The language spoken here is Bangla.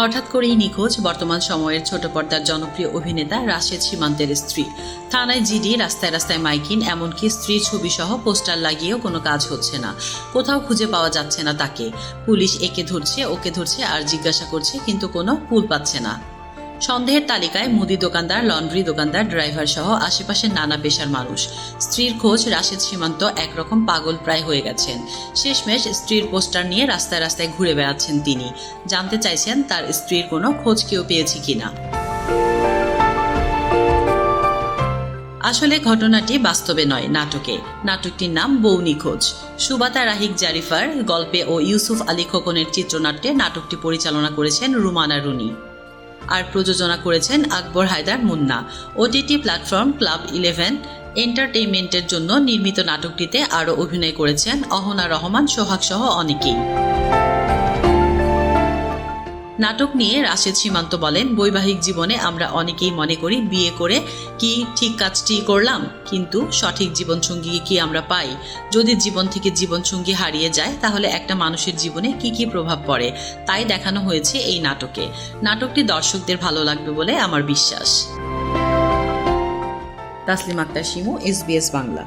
হঠাৎ করেই নিখোঁজ বর্তমান সময়ের ছোট পর্দার জনপ্রিয় অভিনেতা রাশেদ সীমান্তের স্ত্রী। থানায় জিডি, রাস্তায় রাস্তায় মাইকিন এমনকি স্ত্রীর ছবি সহ পোস্টার লাগিয়েও কোনো কাজ হচ্ছে না। কোথাও খুঁজে পাওয়া যাচ্ছে না তাকে। পুলিশ একে ধরছে, ওকে ধরছে আর জিজ্ঞাসা করছে, কিন্তু কোনো কুল পাচ্ছে না। সন্দেহের তালিকায় মুদি দোকানদার, লন্ড্রি দোকানদার, ড্রাইভার সহ আশেপাশের নানা পেশার মানুষ। স্ত্রীর খোঁজ রাশেদ সীমান্ত একরকম পাগল প্রায় হয়ে গেছেন। শেষমেশ স্ত্রীর পোস্টার নিয়ে রাস্তায় রাস্তায় ঘুরে বেড়াচ্ছেন তিনি। জানতে চাইছেন তার স্ত্রীর কোনো খোঁজ কেউ পেয়েছে কিনা। আসলে ঘটনাটি বাস্তবে নয়, নাটকে। নাটকটির নাম বউ নিখোঁজ সুবাতা রাহিক জারিফার গল্পে ও ইউসুফ আলী খোকনের চিত্রনাট্যে নাটকটি পরিচালনা করেছেন রুমানা রুনি। আর প্রযোজনা করেছেন Akbar Haider Munna. OTT platform club eleven এন্টারটেইনমেন্টের জন্য নির্মিত নাটকটিতে আরও অভিনয় করেছেন অহনা রহমান, সোহাগ সহ অনেকেই। নাটক নিয়ে রাশেদ সীমান্ত বলেন, বৈবাহিক জীবনে আমরা অনেকেই মনে করি বিয়ে করে কি ঠিক কাজটি করলাম, কিন্তু সঠিক জীবনসঙ্গী কি আমরা পাই? যদি জীবন থেকে জীবনসঙ্গী হারিয়ে যায়, তাহলে একটা মানুষের জীবনে কি কি প্রভাব পড়ে? তাই দেখানো হয়েছে এই নাটকে। নাটকটি দর্শকদের ভালো লাগবে বলে আমার বিশ্বাস। তাসলিম আক্তার শিমু এসবিএস বাংলা।